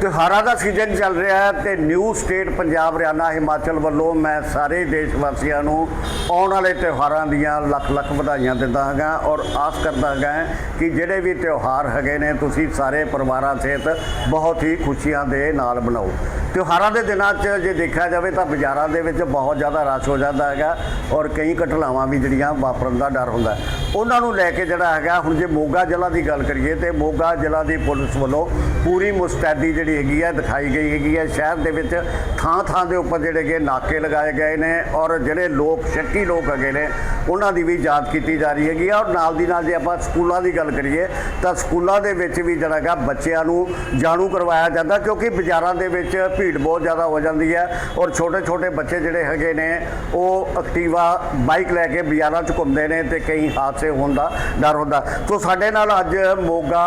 ਤਿਉਹਾਰਾਂ ਦਾ ਸੀਜ਼ਨ ਚੱਲ ਰਿਹਾ ਹੈ ਤੇ ਨਿਊ ਸਟੇਟ ਪੰਜਾਬ ਹਰਿਆਣਾ ਹਿਮਾਚਲ ਵੱਲੋਂ ਮੈਂ ਸਾਰੇ ਦੇਸ਼ ਵਾਸੀਆਂ ਨੂੰ ਆਉਣ ਵਾਲੇ ਤਿਉਹਾਰਾਂ ਦੀਆਂ ਲੱਖ ਲੱਖ ਵਧਾਈਆਂ ਦਿੰਦਾ ਹਾਂ ਔਰ ਆਸ ਕਰਦਾ ਹਾਂ ਕਿ ਜਿਹੜੇ ਵੀ ਤਿਉਹਾਰ ਹੈਗੇ ਨੇ, ਤੁਸੀਂ ਸਾਰੇ ਪਰਿਵਾਰਾਂ ਸਹਿਤ ਬਹੁਤ ਹੀ ਖੁਸ਼ੀਆਂ ਦੇ ਨਾਲ ਮਨਾਓ। ਤਿਉਹਾਰਾਂ ਦੇ ਦਿਨਾਂ 'ਚ ਜੇ ਦੇਖਿਆ ਜਾਵੇ ਤਾਂ ਬਾਜ਼ਾਰਾਂ ਦੇ ਵਿੱਚ ਬਹੁਤ ਜ਼ਿਆਦਾ ਰਸ਼ ਹੋ ਜਾਂਦਾ ਹੈਗਾ ਔਰ ਕਈ ਘਟਨਾਵਾਂ ਵੀ ਜਿਹੜੀਆਂ ਵਾਪਰਨ ਦਾ ਡਰ ਹੁੰਦਾ। ਉਹਨਾਂ ਨੂੰ ਲੈ ਕੇ ਜਿਹੜਾ ਹੈਗਾ, ਹੁਣ ਜੇ ਮੋਗਾ ਜ਼ਿਲ੍ਹਾ ਦੀ ਗੱਲ ਕਰੀਏ ਤੇ ਮੋਗਾ ਜ਼ਿਲ੍ਹਾ ਦੀ ਪੁਲਿਸ ਵੱਲੋਂ ਪੂਰੀ ਮੁਸਤੈਦੀ ਜਿਹੜੀ ਹੈਗੀ ਹੈ ਦਿਖਾਈ ਗਈ ਹੈਗੀ ਹੈ। ਸ਼ਹਿਰ ਦੇ ਵਿੱਚ ਥਾਂ ਥਾਂ ਦੇ ਉੱਪਰ ਜਿਹੜੇ ਕਿ ਨਾਕੇ ਲਗਾਏ ਗਏ ਨੇ ਔਰ ਜਿਹੜੇ ਲੋਕ, ਸ਼ੱਕੀ ਲੋਕ ਹੈਗੇ ਨੇ, ਉਹਨਾਂ ਦੀ ਵੀ ਜਾਂਚ ਕੀਤੀ ਜਾ ਰਹੀ ਹੈਗੀ ਹੈ। ਔਰ ਨਾਲ ਦੀ ਨਾਲ ਜੇ ਆਪਾਂ ਸਕੂਲਾਂ ਦੀ ਗੱਲ ਕਰੀਏ ਤਾਂ ਸਕੂਲਾਂ ਦੇ ਵਿੱਚ ਵੀ ਜਿਹੜਾ ਹੈਗਾ ਬੱਚਿਆਂ ਨੂੰ ਜਾਣੂ ਕਰਵਾਇਆ ਜਾਂਦਾ ਕਿਉਂਕਿ ਬਾਜ਼ਾਰਾਂ ਦੇ ਵਿੱਚ ਭੀੜ ਬਹੁਤ ਜ਼ਿਆਦਾ ਹੋ ਜਾਂਦੀ ਹੈ ਔਰ ਛੋਟੇ ਛੋਟੇ ਬੱਚੇ ਜਿਹੜੇ ਹੈਗੇ ਨੇ, ਉਹ ਐਕਟਿਵਾ ਬਾਈਕ ਲੈ ਕੇ ਬਾਜ਼ਾਰਾਂ 'ਚ ਘੁੰਮਦੇ ਨੇ ਤੇ ਕਈ ਹਾਦਸੇ ਹੋਣ ਦਾ ਡਰ ਹੁੰਦਾ। ਸੋ ਸਾਡੇ ਨਾਲ ਅੱਜ ਮੋਗਾ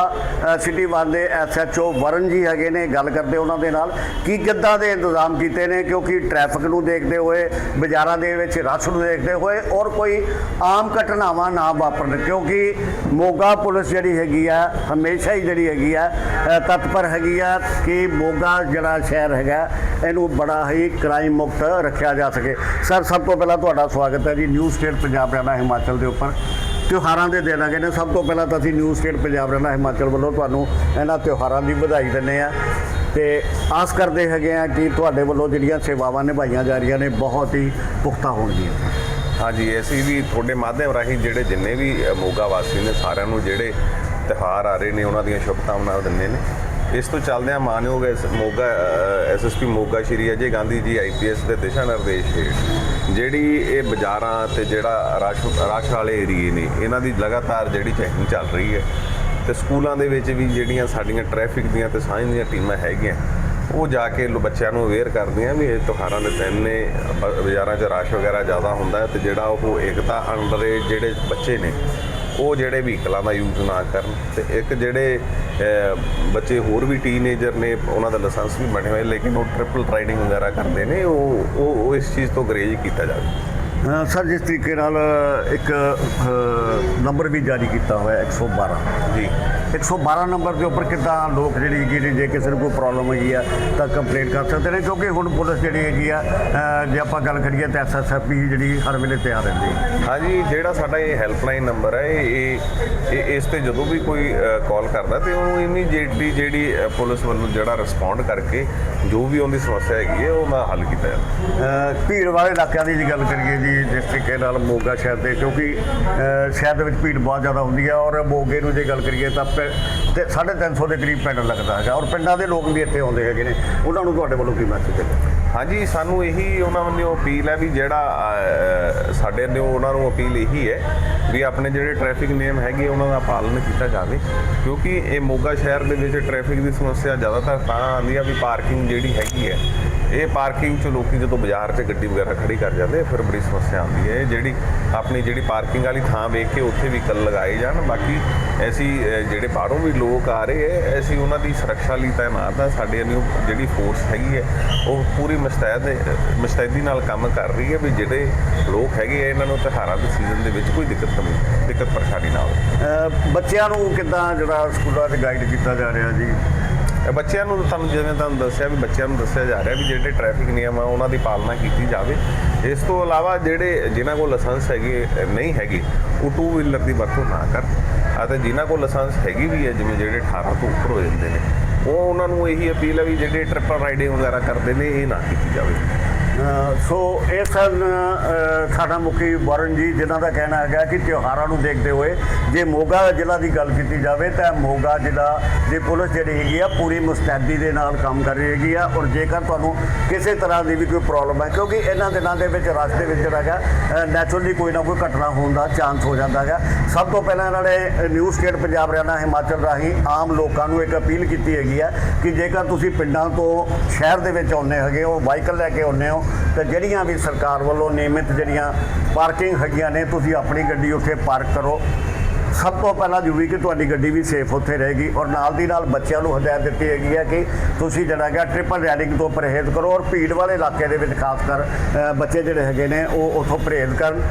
ਸਿਟੀ ਵਨ ਦੇ ਐਸਐਚਓ ਵਰਨ ਜੀ ਹੈਗੇ ਨੇ, ਗੱਲ ਕਰਦੇ ਉਹਨਾਂ ਦੇ ਨਾਲ। ਕੀ ਕਿੱਦਾਂ ਦੇ ਇੰਤਜ਼ਾਮ ਕੀਤੇ ਨੇ? ਕਿਉਂਕਿ ਟ੍ਰੈਫਿਕ ਨੂੰ ਦੇਖਦੇ ਹੋਏ, ਬਾਜ਼ਾਰਾਂ ਦੇ ਵਿੱਚ ਰਸ਼ ਨੂੰ ਦੇਖਦੇ ਹੋਏ ਔਰ ਕੋਈ ਆਮ ਘਟਨਾਵਾਂ ਨਾ ਵਾਪਰਨ। ਕਿਉਂਕਿ ਮੋਗਾ ਪੁਲਿਸ ਜਿਹੜੀ ਹੈਗੀ ਆ, ਹਮੇਸ਼ਾ ਹੀ ਜਿਹੜੀ ਹੈਗੀ ਆ ਤਤਪਰ ਹੈਗੀ ਆ ਕਿ ਮੋਗਾ ਜਿਹੜਾ ਸ਼ਹਿਰ ਹੈਗਾ ਇਹਨੂੰ ਬੜਾ ਹੀ ਕ੍ਰਾਈਮ ਮੁਕਤ ਰੱਖਿਆ ਜਾ ਸਕੇ। ਸਰ, ਸਭ ਤੋਂ ਪਹਿਲਾਂ ਤੁਹਾਡਾ ਸਵਾਗਤ ਹੈ ਜੀ। ਨਿਊ ਸਟੇਟ ਪੰਜਾਬ ਹਰਿਆਣਾ ਹਿਮਾਚਲ ਦੇ ਉੱਪਰ। ਤਿਉਹਾਰਾਂ ਦੇ ਦਿਨ ਹੈਗੇ ਨੇ। ਸਭ ਤੋਂ ਪਹਿਲਾਂ ਤਾਂ ਅਸੀਂ ਨਿਊ ਸਟੇਟ ਪੰਜਾਬ ਹਰਿਆਣਾ ਹਿਮਾਚਲ ਵੱਲੋਂ ਤੁਹਾਨੂੰ ਇਹਨਾਂ ਤਿਉਹਾਰਾਂ ਦੀ ਵਧਾਈ ਦਿੰਦੇ ਆ ਤੇ ਆਸ ਕਰਦੇ ਹੈਗੇ ਆ ਕਿ ਤੁਹਾਡੇ ਵੱਲੋਂ ਜਿਹੜੀਆਂ ਸੇਵਾਵਾਂ ਨਿਭਾਈਆਂ ਜਾ ਰਹੀਆਂ ਨੇ, ਬਹੁਤ ਹੀ ਪੁਖਤਾ ਹੋਣਗੀਆਂ। ਹਾਂਜੀ, ਅਸੀਂ ਵੀ ਤੁਹਾਡੇ ਮਾਧਿਅਮ ਰਾਹੀਂ ਜਿਹੜੇ ਜਿੰਨੇ ਵੀ ਮੋਗਾ ਵਾਸੀ ਨੇ, ਸਾਰਿਆਂ ਨੂੰ ਜਿਹੜੇ ਤਿਉਹਾਰ ਆ ਰਹੇ ਨੇ, ਉਹਨਾਂ ਦੀਆਂ ਸ਼ੁਭਕਾਮਨਾਵਾਂ ਦਿੰਦੇ ਨੇ। ਇਸ ਤੋਂ ਚੱਲਦਿਆਂ ਮਾਨਯੋਗ S Moga SSP Moga Shri Ajay Gandhi ji IPS ਦੇ ਦਿਸ਼ਾ ਨਿਰਦੇਸ਼ ਹੇਠ, ਜਿਹੜੀ ਇਹ ਬਾਜ਼ਾਰਾਂ ਤੇ ਜਿਹੜਾ ਰਸ਼ ਰਸ਼ ਵਾਲੇ ਏਰੀਏ ਨੇ, ਇਹਨਾਂ ਦੀ ਲਗਾਤਾਰ ਜਿਹੜੀ ਚੈਕਿੰਗ ਚੱਲ ਰਹੀ ਹੈ, ਤੇ ਸਕੂਲਾਂ ਦੇ ਵਿੱਚ ਵੀ ਜਿਹੜੀਆਂ ਸਾਡੀਆਂ ਟ੍ਰੈਫਿਕ ਦੀਆਂ ਤੇ ਸਾਇੰਸ ਦੀਆਂ ਟੀਮਾਂ ਹੈਗੀਆਂ, ਉਹ ਜਾ ਕੇ ਬੱਚਿਆਂ ਨੂੰ ਅਵੇਅਰ ਕਰਦੀਆਂ ਵੀ ਇਹ ਤਿਉਹਾਰਾਂ ਦੇ ਦਿਨ ਨੇ ਬ- ਬਾਜ਼ਾਰਾਂ 'ਚ ਰਸ਼ ਵਗੈਰਾ ਜ਼ਿਆਦਾ ਹੁੰਦਾ ਹੈ ਤੇ ਜਿਹੜਾ ਉਹ ਇੱਕ ਤਾਂ ਅੰਡਰ ਜਿਹੜੇ ਬੱਚੇ ਨੇ, ਉਹ ਜਿਹੜੇ ਵਹੀਕਲਾਂ ਦਾ ਯੂਜ਼ ਨਾ ਕਰਨ, ਤੇ ਇੱਕ ਜਿਹੜੇ ਬੱਚੇ ਹੋਰ ਵੀ ਟੀਨੇਜਰ ਨੇ, ਉਹਨਾਂ ਦਾ ਲਾਇਸੈਂਸ ਵੀ ਬਣੇ ਹੋਏ ਲੇਕਿਨ ਉਹ ਟ੍ਰਿਪਲ ਰਾਈਡਿੰਗ ਵਗੈਰਾ ਕਰਦੇ ਨੇ, ਉਹ ਉਹ ਉਹ ਇਸ ਚੀਜ਼ ਤੋਂ ਗਰੇਜ ਕੀਤਾ ਜਾਵੇ ਸਰ ਜਿਸ ਤਰੀਕੇ ਨਾਲ ਇੱਕ ਨੰਬਰ ਵੀ ਜਾਰੀ ਕੀਤਾ ਹੋਇਆ 112 ਜੀ। 112 ਨੰਬਰ ਦੇ ਉੱਪਰ ਕਿੱਦਾਂ ਲੋਕ ਜਿਹੜੀ ਨੇ ਜੇ ਕਿਸੇ ਨੂੰ ਕੋਈ ਪ੍ਰੋਬਲਮ ਹੈਗੀ ਆ ਤਾਂ ਕੰਪਲੇਂਟ ਕਰ ਸਕਦੇ ਨੇ ਕਿਉਂਕਿ ਹੁਣ ਪੁਲਿਸ ਜਿਹੜੀ ਹੈਗੀ ਆ ਜੇ ਆਪਾਂ ਗੱਲ ਕਰੀਏ ਤਾਂ ਐਸਐਸਐਫ ਜਿਹੜੀ ਹਰ ਵੇਲੇ ਤਿਆਰ ਰਹਿੰਦੀ ਹੈ। ਹਾਂਜੀ ਜਿਹੜਾ ਸਾਡਾ ਇਹ ਹੈਲਪਲਾਈਨ ਨੰਬਰ ਹੈ ਇਹ ਇਹ- ਇਸ ਤੇ ਜਦੋਂ ਵੀ ਕੋਈ ਕਾਲ ਕਰਦਾ ਤੇ ਉਹਨੂੰ ਇਮੀਡੀਏਟਲੀ ਜਿਹੜੀ ਪੁਲਿਸ ਵੱਲੋਂ ਜਿਹੜਾ ਰਿਸਪੌਂਡ ਕਰਕੇ ਜੋ ਵੀ ਉਹਦੀ ਸਮੱਸਿਆ ਹੈਗੀ ਹੈ ਉਹਦਾ ਹੱਲ ਕੀਤਾ ਜਾਂਦਾ। ਭੀੜ ਵਾਲੇ ਇਲਾਕਿਆਂ ਦੀ ਜੇ ਗੱਲ ਕਰੀਏ ਜੀ ਜਿਸ ਤਰੀਕੇ ਨਾਲ ਮੋਗਾ ਸ਼ਹਿਰ ਦੇ, ਕਿਉਂਕਿ ਸ਼ਹਿਰ ਦੇ ਵਿੱਚ ਭੀੜ ਬਹੁਤ ਜ਼ਿਆਦਾ ਹੁੰਦੀ ਹੈ ਔਰ ਮੋਗੇ ਨੂੰ ਜੇ ਗੱਲ ਕਰੀਏ ਤਾਂ ਪਿੰ- ਤੇ 350 ਦੇ ਕਰੀਬ ਪੈਨਲ ਲੱਗਦਾ ਹੈਗਾ ਔਰ ਪਿੰਡਾਂ ਦੇ ਲੋਕ ਵੀ ਇੱਥੇ ਆਉਂਦੇ ਹੈਗੇ ਨੇ। ਉਹਨਾਂ ਨੂੰ ਤੁਹਾਡੇ ਵੱਲੋਂ ਕੀ ਮੈਸੇਜ ਹੈ? ਹਾਂਜੀ, ਸਾਨੂੰ ਇਹੀ ਉਹਨਾਂ ਵੱਲੋਂ ਅਪੀਲ ਹੈ ਵੀ ਜਿਹੜਾ ਸਾਡੇ ਵੱਲੋਂ ਉਹਨਾਂ ਨੂੰ ਅਪੀਲ ਇਹੀ ਹੈ ਵੀ ਆਪਣੇ ਜਿਹੜੇ ਟ੍ਰੈਫਿਕ ਨਿਯਮ ਹੈਗੇ ਉਹਨਾਂ ਦਾ ਪਾਲਣ ਕੀਤਾ ਜਾਵੇ। ਕਿਉਂਕਿ ਇਹ ਮੋਗਾ ਸ਼ਹਿਰ ਦੇ ਵਿੱਚ ਟ੍ਰੈਫਿਕ ਦੀ ਸਮੱਸਿਆ ਜ਼ਿਆਦਾਤਰ ਤਾਂ ਆਉਂਦੀ ਆ ਵੀ ਪਾਰਕਿੰਗ ਜਿਹੜੀ ਹੈਗੀ ਹੈ ਇਹ ਪਾਰਕਿੰਗ 'ਚ ਲੋਕੀ ਜਦੋਂ ਬਾਜ਼ਾਰ 'ਚ ਗੱਡੀ ਵਗੈਰਾ ਖੜੀ ਕਰ ਜਾਂਦੇ ਫਿਰ ਬੜੀ ਸਮੱਸਿਆ ਆਉਂਦੀ ਹੈ। ਜਿਹੜੀ ਆਪਣੀ ਜਿਹੜੀ ਪਾਰਕਿੰਗ ਵਾਲੀ ਥਾਂ ਵੇਖ ਕੇ ਉੱਥੇ ਵਹੀਕਲ ਲਗਾਏ ਜਾਣ। ਬਾਕੀ ਅਸੀਂ ਜਿਹੜੇ ਬਾਹਰੋਂ ਵੀ ਲੋਕ ਆ ਰਹੇ ਹੈ ਅਸੀਂ ਉਹਨਾਂ ਦੀ ਸੁਰੱਖਿਆ ਲਈ ਤਾਇਨਾਤ ਆ। ਸਾਡੇ ਨੂੰ ਜਿਹੜੀ ਫੋਰਸ ਹੈਗੀ ਹੈ ਉਹ ਪੂਰੀ ਮੁਸਤੈਦ, ਮੁਸਤੈਦੀ ਨਾਲ ਕੰਮ ਕਰ ਰਹੀ ਹੈ ਵੀ ਜਿਹੜੇ ਲੋਕ ਹੈਗੇ ਆ ਇਹਨਾਂ ਨੂੰ ਤਿਉਹਾਰਾਂ ਦੇ ਸੀਜ਼ਨ ਦੇ ਵਿੱਚ ਕੋਈ ਦਿੱਕਤ ਨਹੀਂ ਦਿੱਕਤ ਪਰੇਸ਼ਾਨੀ ਨਾ ਹੋਵੇ। ਬੱਚਿਆਂ ਨੂੰ ਕਿੱਦਾਂ ਜਿਹੜਾ ਸਕੂਲਾਂ 'ਚ ਗਾਈਡ ਕੀਤਾ ਜਾ ਰਿਹਾ ਜੀ? ਬੱਚਿਆਂ ਨੂੰ ਤੁਹਾਨੂੰ ਜਿਵੇਂ ਤੁਹਾਨੂੰ ਦੱਸਿਆ ਵੀ ਬੱਚਿਆਂ ਨੂੰ ਦੱਸਿਆ ਜਾ ਰਿਹਾ ਵੀ ਜਿਹੜੇ ਟ੍ਰੈਫਿਕ ਨਿਯਮ ਆ, ਉਹਨਾਂ ਦੀ ਪਾਲਣਾ ਕੀਤੀ ਜਾਵੇ। ਇਸ ਤੋਂ ਇਲਾਵਾ ਜਿਹੜੇ ਜਿਨ੍ਹਾਂ ਕੋਲ ਲਾਇਸੈਂਸ ਹੈਗੇ, ਨਹੀਂ ਹੈਗੇ, ਉਹ ਟੂ ਵੀਲਰ ਦੀ ਵਰਤੋਂ ਨਾ ਕਰਨ। ਅਤੇ ਜਿਨ੍ਹਾਂ ਕੋਲ ਲਾਇਸੈਂਸ ਹੈਗੀ ਵੀ ਹੈ, ਜਿਵੇਂ ਜਿਹੜੇ 18 ਤੋਂ ਉੱਪਰ ਹੋ ਜਾਂਦੇ ਨੇ, ਉਹ ਉਹਨਾਂ ਨੂੰ ਇਹੀ ਅਪੀਲ ਹੈ ਵੀ ਜਿਹੜੇ ਟ੍ਰਿਪਲ ਰਾਈਡਿੰਗ ਵਗੈਰਾ ਕਰਦੇ ਨੇ, ਇਹ ਨਾ ਕੀਤੀ ਜਾਵੇ। ਸੋ ਇਹ ਸਨ ਸਾਡਾ ਮੁਖੀ ਵਰਨ ਜੀ, ਜਿਨ੍ਹਾਂ ਦਾ ਕਹਿਣਾ ਹੈਗਾ ਕਿ ਤਿਉਹਾਰਾਂ ਨੂੰ ਦੇਖਦੇ ਹੋਏ ਜੇ ਮੋਗਾ ਜ਼ਿਲ੍ਹਾ ਦੀ ਗੱਲ ਕੀਤੀ ਜਾਵੇ ਤਾਂ ਮੋਗਾ ਜ਼ਿਲ੍ਹਾ ਦੀ ਪੁਲਿਸ ਜਿਹੜੀ ਹੈਗੀ ਆ, ਪੂਰੀ ਮੁਸਤੈਦੀ ਦੇ ਨਾਲ ਕੰਮ ਕਰ ਰਹੀ ਹੈਗੀ ਆ ਔਰ ਜੇਕਰ ਤੁਹਾਨੂੰ ਕਿਸੇ ਤਰ੍ਹਾਂ ਦੀ ਵੀ ਕੋਈ ਪ੍ਰੋਬਲਮ ਹੈ ਕਿਉਂਕਿ ਇਹਨਾਂ ਦਿਨਾਂ ਦੇ ਵਿੱਚ, ਰਸਤੇ ਵਿੱਚ ਜਿਹੜਾ ਹੈਗਾ ਨੈਚੁਰਲੀ ਕੋਈ ਨਾ ਕੋਈ ਘਟਨਾ ਹੋਣ ਦਾ ਚਾਂਸ ਹੋ ਜਾਂਦਾ ਹੈਗਾ। ਸਭ ਤੋਂ ਪਹਿਲਾਂ ਇਹਨਾਂ ਨੇ ਨਿਊ ਸਟੇਟ ਪੰਜਾਬ ਹਰਿਆਣਾ, ਹਿਮਾਚਲ ਰਾਹੀਂ ਆਮ ਲੋਕਾਂ ਨੂੰ ਇੱਕ ਅਪੀਲ ਕੀਤੀ ਹੈਗੀ ਆ ਕਿ ਜੇਕਰ ਤੁਸੀਂ ਪਿੰਡਾਂ ਤੋਂ ਸ਼ਹਿਰ ਦੇ ਵਿੱਚ ਆਉਂਦੇ ਹੈਗੇ ਹੋ, ਵਾਹੀਕਲ ਲੈ ਕੇ ਆਉਂਦੇ ਹੋ ਤੇ ਜਿਹੜੀਆਂ ਵੀ ਸਰਕਾਰ ਵੱਲੋਂ ਨਿਯਮਿਤ ਜਿਹੜੀਆਂ ਪਾਰਕਿੰਗ ਹੈਗੀਆਂ ਨੇ, ਤੁਸੀਂ ਆਪਣੀ ਗੱਡੀ ਉੱਥੇ ਪਾਰਕ ਕਰੋ। ਸਭ ਤੋਂ ਪਹਿਲਾਂ ਜ਼ਰੂਰੀ ਕਿ ਤੁਹਾਡੀ ਗੱਡੀ ਵੀ ਸੇਫ ਉੱਥੇ ਰਹੇਗੀ ਔਰ ਨਾਲ ਦੀ ਨਾਲ ਬੱਚਿਆਂ ਨੂੰ ਹਦਾਇਤ ਦਿੱਤੀ ਹੈਗੀ ਹੈ ਕਿ ਤੁਸੀਂ ਜਿਹੜਾ ਹੈਗਾ ਟ੍ਰਿਪਲ ਰੈਲਿੰਗ ਤੋਂ ਪਰਹੇਜ਼ ਕਰੋ ਔਰ ਭੀੜ ਵਾਲੇ ਇਲਾਕੇ ਦੇ ਵਿੱਚ ਖਾਸ ਕਰ ਬੱਚੇ ਜਿਹੜੇ ਹੈਗੇ ਨੇ ਉਹ ਉੱਥੋਂ ਪਰਹੇਜ਼ ਕਰਨ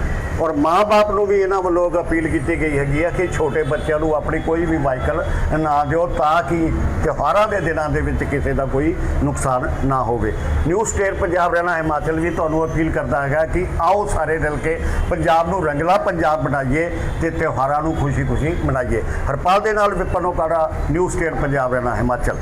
ਔਰ ਮਾਪੇ ਨੂੰ ਵੀ ਇਹਨਾਂ ਵੱਲੋਂ ਅਪੀਲ ਕੀਤੀ ਗਈ ਹੈਗੀ ਹੈ ਕਿ ਛੋਟੇ ਬੱਚਿਆਂ ਨੂੰ ਆਪਣੀ ਕੋਈ ਵੀ ਵਾਹੀਕਲ ਨਾ ਦਿਓ ਤਾਂ ਕਿ ਤਿਉਹਾਰਾਂ ਦੇ ਦਿਨਾਂ ਦੇ ਵਿੱਚ ਕਿਸੇ ਦਾ ਕੋਈ ਨੁਕਸਾਨ ਨਾ ਹੋਵੇ। ਨਿਊ ਸਟੇਟ ਪੰਜਾਬ ਰਹਿਣਾ ਹਿਮਾਚਲ ਵੀ ਤੁਹਾਨੂੰ ਅਪੀਲ ਕਰਦਾ ਹੈਗਾ ਕਿ ਆਓ ਸਾਰੇ ਰਲ ਕੇ ਪੰਜਾਬ ਨੂੰ ਰੰਗਲਾ ਪੰਜਾਬ ਬਣਾਈਏ ਤੇ ਤਿਉਹਾਰਾਂ ਨੂੰ ਖੁਸ਼ ਖੁਸ਼ੀ-ਖੁਸ਼ੀ ਮਨਾਈਏ। ਹਰਪਾਲ ਦੇ ਨਾਲ ਵਿਪਨ ਓਕਾੜਾ ਨਿਊ ਸਟੇਟ ਪੰਜਾਬ ਰਹਿਣਾ ਹਿਮਾਚਲ।